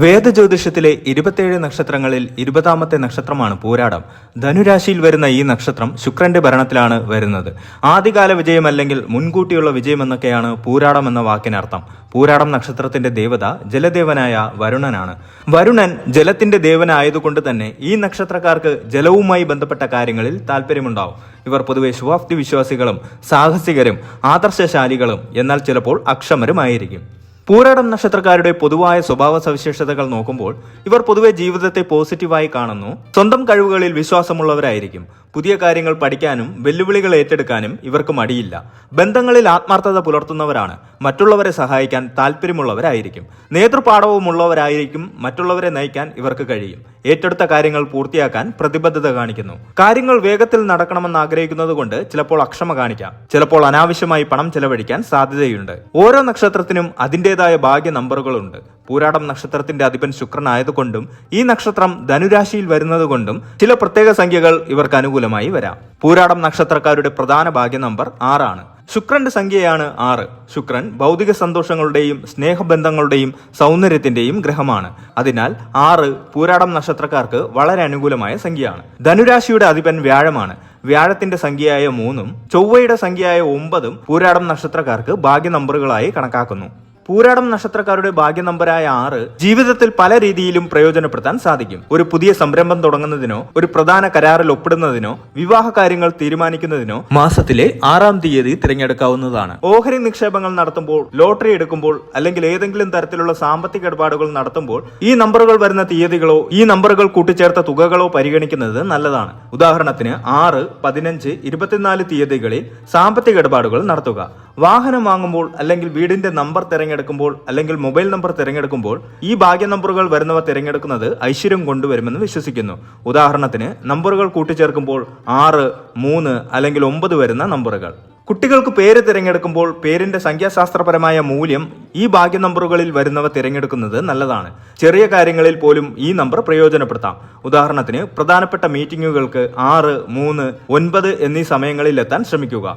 വേദജ്യോതിഷത്തിലെ ഇരുപത്തിയേഴ് നക്ഷത്രങ്ങളിൽ ഇരുപതാമത്തെ നക്ഷത്രമാണ് പോരാടം. ധനുരാശിയിൽ വരുന്ന ഈ നക്ഷത്രം ശുക്രന്റെ ഭരണത്തിലാണ് വരുന്നത്. ആദ്യകാല വിജയം അല്ലെങ്കിൽ മുൻകൂട്ടിയുള്ള വിജയം എന്നൊക്കെയാണ് പൂരാടം എന്ന വാക്കിനർത്ഥം. പൂരാടം നക്ഷത്രത്തിന്റെ ദേവത ജലദേവനായ വരുണനാണ്. വരുണൻ ജലത്തിന്റെ ദേവനായതുകൊണ്ട് തന്നെ ഈ നക്ഷത്രക്കാർക്ക് ജലവുമായി ബന്ധപ്പെട്ട കാര്യങ്ങളിൽ താല്പര്യമുണ്ടാവും ഇവർ പൊതുവെ ശുഭാപ്തി വിശ്വാസികളും സാഹസികരും ആദർശശാലികളും എന്നാൽ ചിലപ്പോൾ അക്ഷമരുമായിരിക്കും. പൂരാടം നക്ഷത്രക്കാരുടെ പൊതുവായ സ്വഭാവ സവിശേഷതകൾ നോക്കുമ്പോൾ ഇവർ പൊതുവെ ജീവിതത്തെ പോസിറ്റീവായി കാണുന്നു. സ്വന്തം കഴിവുകളിൽ വിശ്വാസമുള്ളവരായിരിക്കും. പുതിയ കാര്യങ്ങൾ പഠിക്കാനും വെല്ലുവിളികൾ ഏറ്റെടുക്കാനും ഇവർക്ക് മടിയില്ല. ബന്ധങ്ങളിൽ ആത്മാർത്ഥത പുലർത്തുന്നവരാണ്. മറ്റുള്ളവരെ സഹായിക്കാൻ താല്പര്യമുള്ളവരായിരിക്കും നേതൃപാഠവുമുള്ളവരായിരിക്കും മറ്റുള്ളവരെ നയിക്കാൻ ഇവർക്ക് കഴിയും. ഏറ്റെടുത്ത കാര്യങ്ങൾ പൂർത്തിയാക്കാൻ പ്രതിബദ്ധത കാണിക്കുന്നു. കാര്യങ്ങൾ വേഗത്തിൽ നടക്കണമെന്ന് ആഗ്രഹിക്കുന്നത് കൊണ്ട് ചിലപ്പോൾ അക്ഷമ കാണിക്കാം. ചിലപ്പോൾ അനാവശ്യമായി പണം ചെലവഴിക്കാൻ സാധ്യതയുണ്ട്. ഓരോ നക്ഷത്രത്തിനും അതിന്റെതായ ഭാഗ്യ നമ്പറുകളുണ്ട്. പൂരാടം നക്ഷത്രത്തിന്റെ അധിപൻ ശുക്രനായതുകൊണ്ടും ഈ നക്ഷത്രം ധനുരാശിയിൽ വരുന്നതുകൊണ്ടും ചില പ്രത്യേക സംഖ്യകൾ ഇവർക്ക് അനുകൂലമായി വരാം. പൂരാടം നക്ഷത്രക്കാരുടെ പ്രധാന ഭാഗ്യ നമ്പർ ആറാണ്. ശുക്രന്റെ സംഖ്യയാണ് ആറ്. ശുക്രൻ ഭൗതിക സന്തോഷങ്ങളുടെയും സ്നേഹബന്ധങ്ങളുടെയും സൗന്ദര്യത്തിന്റെയും ഗ്രഹമാണ്. അതിനാൽ ആറ് പൂരാടം നക്ഷത്രക്കാർക്ക് വളരെ അനുകൂലമായ സംഖ്യയാണ്. ധനുരാശിയുടെ അധിപൻ വ്യാഴമാണ്. വ്യാഴത്തിന്റെ സംഖ്യയായ മൂന്നും ചൊവ്വയുടെ സംഖ്യയായ ഒമ്പതും പൂരാടം നക്ഷത്രക്കാർക്ക് ഭാഗ്യ നമ്പറുകളായി കണക്കാക്കുന്നു. പൂരാടം നക്ഷത്രക്കാരുടെ ഭാഗ്യ നമ്പരായ ആറ് ജീവിതത്തിൽ പല രീതിയിലും പ്രയോജനപ്പെടുത്താൻ സാധിക്കും. ഒരു പുതിയ സംരംഭം തുടങ്ങുന്നതിനോ ഒരു പ്രധാന കരാറിൽ ഒപ്പിടുന്നതിനോ വിവാഹ കാര്യങ്ങൾ തീരുമാനിക്കുന്നതിനോ മാസത്തിലെ ആറാം തീയതി തിരഞ്ഞെടുക്കാവുന്നതാണ്. ഓഹരി നിക്ഷേപങ്ങൾ നടത്തുമ്പോൾ ലോട്ടറി എടുക്കുമ്പോൾ അല്ലെങ്കിൽ ഏതെങ്കിലും തരത്തിലുള്ള സാമ്പത്തിക ഇടപാടുകൾ നടത്തുമ്പോൾ ഈ നമ്പറുകൾ വരുന്ന തീയതികളോ ഈ നമ്പറുകൾ കൂട്ടിച്ചേർത്ത തുകകളോ പരിഗണിക്കുന്നത് നല്ലതാണ്. ഉദാഹരണത്തിന് ആറ് പതിനഞ്ച് ഇരുപത്തിനാല് തീയതികളിൽ സാമ്പത്തിക ഇടപാടുകൾ നടത്തുക. വാഹനം വാങ്ങുമ്പോൾ അല്ലെങ്കിൽ വീടിന്റെ നമ്പർ തിരഞ്ഞെടുക്കുമ്പോൾ അല്ലെങ്കിൽ മൊബൈൽ നമ്പർ തിരഞ്ഞെടുക്കുമ്പോൾ ഈ ഭാഗ്യ നമ്പറുകൾ വരുന്നവ തിരഞ്ഞെടുക്കുന്നത് ഐശ്വര്യം കൊണ്ടുവരുമെന്ന് വിശ്വസിക്കുന്നു. ഉദാഹരണത്തിന് നമ്പറുകൾ കൂട്ടിച്ചേർക്കുമ്പോൾ ആറ് മൂന്ന് അല്ലെങ്കിൽ ഒമ്പത് വരുന്ന നമ്പറുകൾ. കുട്ടികൾക്ക് പേര് തിരഞ്ഞെടുക്കുമ്പോൾ പേരിന്റെ സംഖ്യാശാസ്ത്രപരമായ മൂല്യം ഈ ഭാഗ്യ നമ്പറുകളിൽ വരുന്നവ തിരഞ്ഞെടുക്കുന്നത് നല്ലതാണ്. ചെറിയ കാര്യങ്ങളിൽ പോലും ഈ നമ്പർ പ്രയോജനപ്പെടുത്താം. ഉദാഹരണത്തിന് പ്രധാനപ്പെട്ട മീറ്റിംഗുകൾക്ക് ആറ് മൂന്ന് ഒൻപത് എന്നീ സമയങ്ങളിൽ എത്താൻ ശ്രമിക്കുക.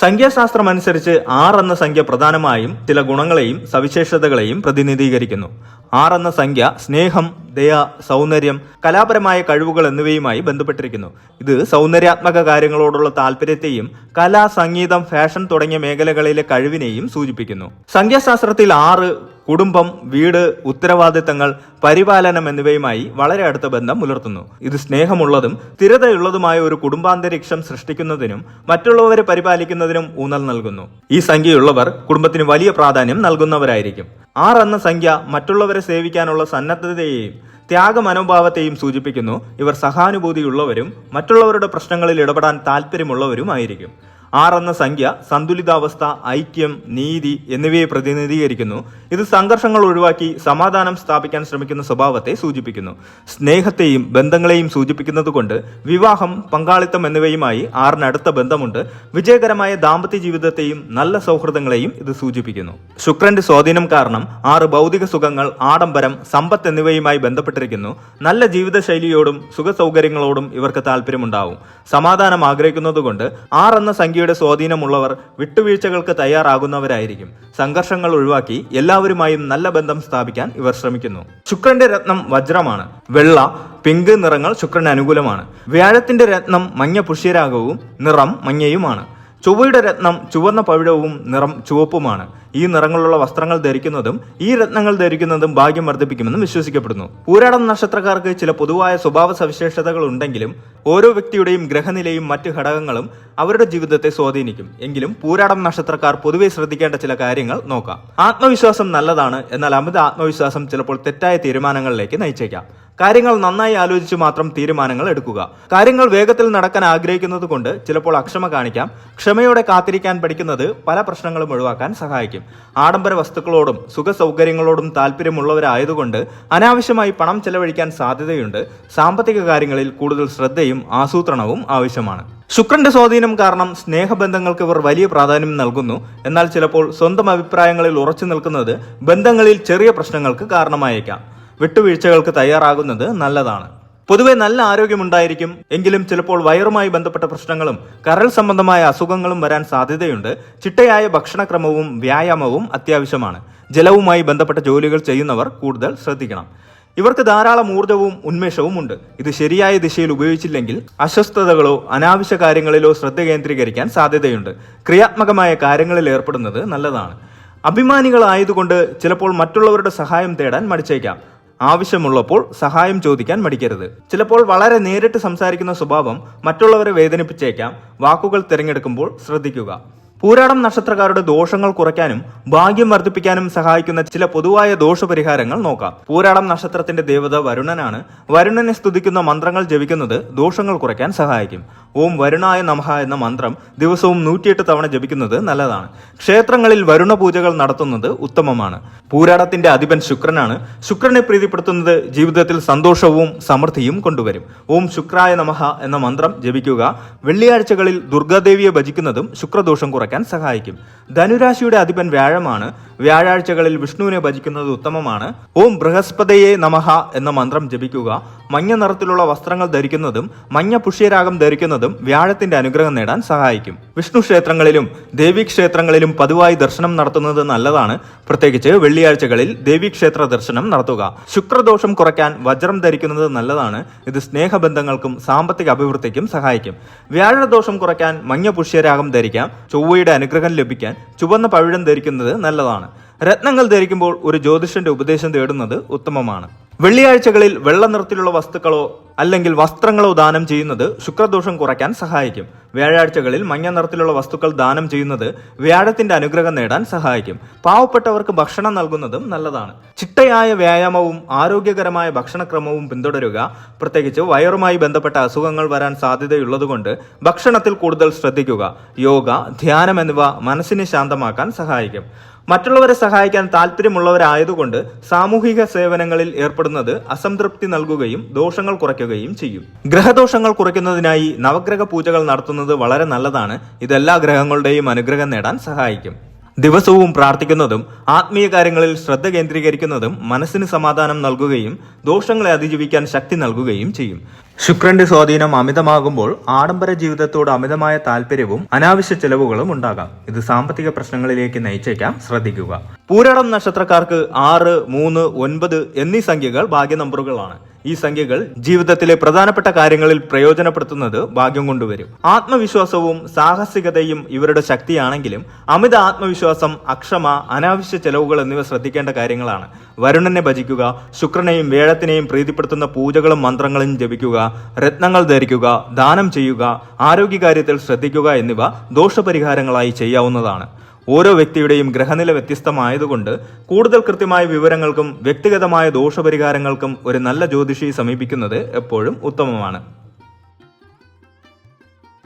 സംഖ്യാശാസ്ത്രം അനുസരിച്ച് ആറ് എന്ന സംഖ്യ പ്രധാനമായും ചില ഗുണങ്ങളെയും സവിശേഷതകളെയും പ്രതിനിധീകരിക്കുന്നു. ആറ് എന്ന സംഖ്യ സ്നേഹം ദയ സൗന്ദര്യം കലാപരമായ കഴിവുകൾ എന്നിവയുമായി ബന്ധപ്പെട്ടിരിക്കുന്നു. ഇത് സൗന്ദര്യാത്മക കാര്യങ്ങളോടുള്ള താല്പര്യത്തെയും കല സംഗീതം ഫാഷൻ തുടങ്ങിയ മേഖലകളിലെ കഴിവിനെയും സൂചിപ്പിക്കുന്നു. സംഖ്യാശാസ്ത്രത്തിൽ ആറ് കുടുംബം വീട് ഉത്തരവാദിത്തങ്ങൾ പരിപാലനം എന്നിവയുമായി വളരെ അടുത്ത ബന്ധം പുലർത്തുന്നു. ഇത് സ്നേഹമുള്ളതും സ്ഥിരതയുള്ളതുമായ ഒരു കുടുംബാന്തരീക്ഷം സൃഷ്ടിക്കുന്നതിനും മറ്റുള്ളവരെ പരിപാലിക്കുന്നതിനും ഊന്നൽ നൽകുന്നു. ഈ സംഖ്യയുള്ളവർ കുടുംബത്തിന് വലിയ പ്രാധാന്യം നൽകുന്നവരായിരിക്കും. ആറ് എന്ന സംഖ്യ മറ്റുള്ളവരെ സേവിക്കാനുള്ള സന്നദ്ധതയെയും ത്യാഗ മനോഭാവത്തെയും സൂചിപ്പിക്കുന്നു. ഇവർ സഹാനുഭൂതിയുള്ളവരും മറ്റുള്ളവരുടെ പ്രശ്നങ്ങളിൽ ഇടപെടാൻ താല്പര്യമുള്ളവരുമായിരിക്കും ആറ് എന്ന സംഖ്യ സന്തുലിതാവസ്ഥ ഐക്യം നീതി എന്നിവയെ പ്രതിനിധീകരിക്കുന്നു. ഇത് സംഘർഷങ്ങൾ ഒഴിവാക്കി സമാധാനം സ്ഥാപിക്കാൻ ശ്രമിക്കുന്ന സ്വഭാവത്തെ സൂചിപ്പിക്കുന്നു. സ്നേഹത്തെയും ബന്ധങ്ങളെയും സൂചിപ്പിക്കുന്നതുകൊണ്ട് വിവാഹം പങ്കാളിത്തം എന്നിവയുമായി ആറിന് അടുത്ത ബന്ധമുണ്ട്. വിജയകരമായ ദാമ്പത്യ ജീവിതത്തെയും നല്ല സൗഹൃദങ്ങളെയും ഇത് സൂചിപ്പിക്കുന്നു. ശുക്രന്റെ സ്വാധീനം കാരണം ആറ് ഭൗതിക സുഖങ്ങൾ ആഡംബരം സമ്പത്ത് എന്നിവയുമായി ബന്ധപ്പെട്ടിരിക്കുന്നു. നല്ല ജീവിതശൈലിയോടും സുഖസൗകര്യങ്ങളോടും ഇവർക്ക് താല്പര്യമുണ്ടാവും സമാധാനം ആഗ്രഹിക്കുന്നതുകൊണ്ട് ആറ് എന്ന സംഖ്യയുടെ സ്വാധീനമുള്ളവർ വിട്ടുവീഴ്ചകൾക്ക് തയ്യാറാകുന്നവരായിരിക്കും. സംഘർഷങ്ങൾ ഒഴിവാക്കി എല്ലാവരുമായും നല്ല ബന്ധം സ്ഥാപിക്കാൻ ഇവർ ശ്രമിക്കുന്നു. ശുക്രന്റെ രത്നം വജ്രമാണ്. വെള്ള പിങ്ക് നിറങ്ങൾ ശുക്രന് അനുകൂലമാണ്. വ്യാഴത്തിന്റെ രത്നം മഞ്ഞ പുഷ്യരാഗവും നിറം മഞ്ഞയുമാണ്. ചൊവ്വയുടെ രത്നം ചുവന്ന പവിഴവും നിറം ചുവപ്പുമാണ്. ഈ നിറങ്ങളുള്ള വസ്ത്രങ്ങൾ ധരിക്കുന്നതും ഈ രത്നങ്ങൾ ധരിക്കുന്നതും ഭാഗ്യം വർദ്ധിപ്പിക്കുമെന്നും വിശ്വസിക്കപ്പെടുന്നു. പൂരാടം നക്ഷത്രക്കാർക്ക് ചില പൊതുവായ സ്വഭാവ സവിശേഷതകൾ ഉണ്ടെങ്കിലും ഓരോ വ്യക്തിയുടെയും ഗ്രഹനിലയും മറ്റ് ഘടകങ്ങളും അവരുടെ ജീവിതത്തെ സ്വാധീനിക്കും. എങ്കിലും പൂരാടം നക്ഷത്രക്കാർ പൊതുവെ ശ്രദ്ധിക്കേണ്ട ചില കാര്യങ്ങൾ നോക്കാം. ആത്മവിശ്വാസം നല്ലതാണ് എന്നാൽ അമിത ആത്മവിശ്വാസം ചിലപ്പോൾ തെറ്റായ തീരുമാനങ്ങളിലേക്ക് നയിച്ചേക്കാം. കാര്യങ്ങൾ നന്നായി ആലോചിച്ച് മാത്രം തീരുമാനങ്ങൾ എടുക്കുക. കാര്യങ്ങൾ വേഗത്തിൽ നടക്കാൻ ആഗ്രഹിക്കുന്നത് കൊണ്ട് ചിലപ്പോൾ അക്ഷമ കാണിക്കാം. ക്ഷമയോടെ കാത്തിരിക്കാൻ പഠിക്കുന്നത് പല പ്രശ്നങ്ങളും ഒഴിവാക്കാൻ സഹായിക്കും. ആഡംബര വസ്തുക്കളോടും സുഖ സൗകര്യങ്ങളോടും താല്പര്യമുള്ളവരായതുകൊണ്ട് അനാവശ്യമായി പണം ചെലവഴിക്കാൻ സാധ്യതയുണ്ട്. സാമ്പത്തിക കാര്യങ്ങളിൽ കൂടുതൽ ശ്രദ്ധയും ആസൂത്രണവും ആവശ്യമാണ്. ശുക്രന്റെ സ്വാധീനം കാരണം സ്നേഹബന്ധങ്ങൾക്ക് ഇവർ വലിയ പ്രാധാന്യം നൽകുന്നു. എന്നാൽ ചിലപ്പോൾ സ്വന്തം അഭിപ്രായങ്ങളിൽ ഉറച്ചു നിൽക്കുന്നത് ബന്ധങ്ങളിൽ ചെറിയ പ്രശ്നങ്ങൾക്ക് കാരണമായേക്കാം. വിട്ടുവീഴ്ചകൾക്ക് തയ്യാറാകുന്നത് നല്ലതാണ്. പൊതുവെ നല്ല ആരോഗ്യമുണ്ടായിരിക്കും. എങ്കിലും ചിലപ്പോൾ വയറുമായി ബന്ധപ്പെട്ട പ്രശ്നങ്ങളും കരൾ സംബന്ധമായ അസുഖങ്ങളും വരാൻ സാധ്യതയുണ്ട്. ചിട്ടയായ ഭക്ഷണക്രമവും വ്യായാമവും അത്യാവശ്യമാണ്. ജലവുമായി ബന്ധപ്പെട്ട ജോലികൾ ചെയ്യുന്നവർ കൂടുതൽ ശ്രദ്ധിക്കണം. ഇവർക്ക് ധാരാളം ഊർജവും ഉന്മേഷവും ഉണ്ട്. ഇത് ശരിയായ ദിശയിൽ ഉപയോഗിച്ചില്ലെങ്കിൽ അസ്വസ്ഥതകളോ അനാവശ്യ കാര്യങ്ങളിലോ ശ്രദ്ധ കേന്ദ്രീകരിക്കാൻ സാധ്യതയുണ്ട്. ക്രിയാത്മകമായ കാര്യങ്ങളിൽ ഏർപ്പെടുന്നത് നല്ലതാണ്. അഭിമാനികളായതുകൊണ്ട് ചിലപ്പോൾ മറ്റുള്ളവരുടെ സഹായം തേടാൻ മടിച്ചേക്കാം. ആവശ്യമുള്ളപ്പോൾ സഹായം ചോദിക്കാൻ മടിക്കരുത്. ചിലപ്പോൾ വളരെ നേരിട്ട് സംസാരിക്കുന്ന സ്വഭാവം മറ്റുള്ളവരെ വേദനിപ്പിച്ചേക്കാം. വാക്കുകൾ തിരഞ്ഞെടുക്കുമ്പോൾ ശ്രദ്ധിക്കുക. പൂരാടം നക്ഷത്രക്കാരുടെ ദോഷങ്ങൾ കുറയ്ക്കാനും ഭാഗ്യം വർദ്ധിപ്പിക്കാനും സഹായിക്കുന്ന ചില പൊതുവായ ദോഷപരിഹാരങ്ങൾ നോക്കാം. പൂരാടം നക്ഷത്രത്തിന്റെ ദേവത വരുണനാണ്. വരുണനെ സ്തുതിക്കുന്ന മന്ത്രങ്ങൾ ജപിക്കുന്നത് ദോഷങ്ങൾ കുറയ്ക്കാൻ സഹായിക്കും. ഓം വരുണായ നമഹ എന്ന മന്ത്രം ദിവസവും നൂറ്റിയെട്ട് തവണ ജപിക്കുന്നത് നല്ലതാണ്. ക്ഷേത്രങ്ങളിൽ വരുണ പൂജകൾ നടത്തുന്നത് ഉത്തമമാണ്. പൂരാടത്തിന്റെ അധിപൻ ശുക്രനാണ്. ശുക്രനെ പ്രീതിപ്പെടുത്തുന്നത് ജീവിതത്തിൽ സന്തോഷവും സമൃദ്ധിയും കൊണ്ടുവരും. ഓം ശുക്രായ നമഹ എന്ന മന്ത്രം ജപിക്കുക. വെള്ളിയാഴ്ചകളിൽ ദുർഗാദേവിയെ ഭജിക്കുന്നതും ശുക്രദോഷം കുറയ്ക്കാൻ സഹായിക്കും. ധനുരാശിയുടെ അധിപൻ വ്യാഴമാണ്. വ്യാഴാഴ്ചകളിൽ വിഷ്ണുവിനെ ഭജിക്കുന്നത് ഉത്തമമാണ്. ഓം ബൃഹസ്പതയെ നമഹ എന്ന മന്ത്രം ജപിക്കുക. മഞ്ഞ നിറത്തിലുള്ള വസ്ത്രങ്ങൾ ധരിക്കുന്നതും മഞ്ഞ പുഷ്യരാഗം ധരിക്കുന്നതും വ്യാഴത്തിന്റെ അനുഗ്രഹം നേടാൻ സഹായിക്കും. വിഷ്ണു ക്ഷേത്രങ്ങളിലും ദേവീക്ഷേത്രങ്ങളിലും പതിവായി ദർശനം നടത്തുന്നത് നല്ലതാണ്. പ്രത്യേകിച്ച് വെള്ളിയാഴ്ചകളിൽ ദേവീക്ഷേത്ര ദർശനം നടത്തുക. ശുക്രദോഷം കുറയ്ക്കാൻ വജ്രം ധരിക്കുന്നത് നല്ലതാണ്. ഇത് സ്നേഹബന്ധങ്ങൾക്കും സാമ്പത്തിക അഭിവൃദ്ധിക്കും സഹായിക്കും. വ്യാഴദോഷം കുറയ്ക്കാൻ മഞ്ഞ പുഷ്യരാഗം ധരിക്കാം. ചൊവ്വയുടെ അനുഗ്രഹം ലഭിക്കാൻ ചുവന്ന പവിഴം ധരിക്കുന്നത് നല്ലതാണ്. രത്നങ്ങൾ ധരിക്കുമ്പോൾ ഒരു ജ്യോതിഷന്റെ ഉപദേശം തേടുന്നത് ഉത്തമമാണ്. വെള്ളിയാഴ്ചകളിൽ വെള്ള നിറത്തിലുള്ള വസ്തുക്കളോ അല്ലെങ്കിൽ വസ്ത്രങ്ങളോ ദാനം ചെയ്യുന്നത് ശുക്രദോഷം കുറയ്ക്കാൻ സഹായിക്കും. വ്യാഴാഴ്ചകളിൽ മഞ്ഞ നിറത്തിലുള്ള വസ്തുക്കൾ ദാനം ചെയ്യുന്നത് വ്യാഴത്തിന്റെ അനുഗ്രഹം നേടാൻ സഹായിക്കും. പാവപ്പെട്ടവർക്ക് ഭക്ഷണം നൽകുന്നതും നല്ലതാണ്. ചിട്ടയായ വ്യായാമവും ആരോഗ്യകരമായ ഭക്ഷണക്രമവും പിന്തുടരുക പ്രത്യേകിച്ച് വയറുമായി ബന്ധപ്പെട്ട അസുഖങ്ങൾ വരാൻ സാധ്യതയുള്ളതുകൊണ്ട് ഭക്ഷണത്തിൽ കൂടുതൽ ശ്രദ്ധിക്കുക. യോഗ ധ്യാനം എന്നിവ മനസ്സിനെ ശാന്തമാക്കാൻ സഹായിക്കും. മറ്റുള്ളവരെ സഹായിക്കാൻ താല്പര്യമുള്ളവരായതുകൊണ്ട് സാമൂഹിക സേവനങ്ങളിൽ ഏർപ്പെടുന്നത് അസംതൃപ്തി നൽകുകയും ദോഷങ്ങൾ കുറയ്ക്കുകയും ചെയ്യും. ഗ്രഹദോഷങ്ങൾ കുറയ്ക്കുന്നതിനായി നവഗ്രഹ പൂജകൾ നടത്തുന്നത് വളരെ നല്ലതാണ്. ഇതെല്ലാ ഗ്രഹങ്ങളുടെയും അനുഗ്രഹം നേടാൻ സഹായിക്കും. ദിവസവും പ്രാർത്ഥിക്കുന്നതും ആത്മീയ കാര്യങ്ങളിൽ ശ്രദ്ധ കേന്ദ്രീകരിക്കുന്നതും മനസ്സിന് സമാധാനം നൽകുകയും ദോഷങ്ങളെ അതിജീവിക്കാൻ ശക്തി നൽകുകയും ചെയ്യും. ശുക്രന്റെ സ്വാധീനം അമിതമാകുമ്പോൾ ആഡംബര ജീവിതത്തോട് അമിതമായ താല്പര്യവും അനാവശ്യ ചെലവുകളും ഉണ്ടാകാം. ഇത് സാമ്പത്തിക പ്രശ്നങ്ങളിലേക്ക് നയിച്ചേക്കാം. ശ്രദ്ധിക്കുക. പൂരടം നക്ഷത്രക്കാർക്ക് ആറ് മൂന്ന് ഒൻപത് എന്നീ സംഖ്യകൾ ഭാഗ്യ നമ്പറുകളാണ്. ഈ സംഖ്യകൾ ജീവിതത്തിലെ പ്രധാനപ്പെട്ട കാര്യങ്ങളിൽ പ്രയോജനപ്പെടുത്തുന്നത് ഭാഗ്യം കൊണ്ടുവരും. ആത്മവിശ്വാസവും സാഹസികതയും ഇവരുടെ ശക്തിയാണെങ്കിലും അമിത ആത്മവിശ്വാസം അക്ഷമ അനാവശ്യ ചെലവുകൾ എന്നിവ ശ്രദ്ധിക്കേണ്ട കാര്യങ്ങളാണ്. വരുണനെ ഭജിക്കുക ശുക്രനെയും വേഴത്തിനെയും പ്രീതിപ്പെടുത്തുന്ന പൂജകളും മന്ത്രങ്ങളും ജപിക്കുക രത്നങ്ങൾ ധരിക്കുക ദാനം ചെയ്യുക ആരോഗ്യകാര്യത്തിൽ ശ്രദ്ധിക്കുക എന്നിവ ദോഷപരിഹാരങ്ങളായി ചെയ്യാവുന്നതാണ്. ഓരോ വ്യക്തിയുടെയും ഗ്രഹനില വ്യത്യസ്തമായതുകൊണ്ട് കൂടുതൽ കൃത്യമായ വിവരങ്ങൾക്കും വ്യക്തിഗതമായ ദോഷപരിഹാരങ്ങൾക്കും ഒരു നല്ല ജ്യോതിഷിയെ സമീപിക്കുന്നത് എപ്പോഴും ഉത്തമമാണ്.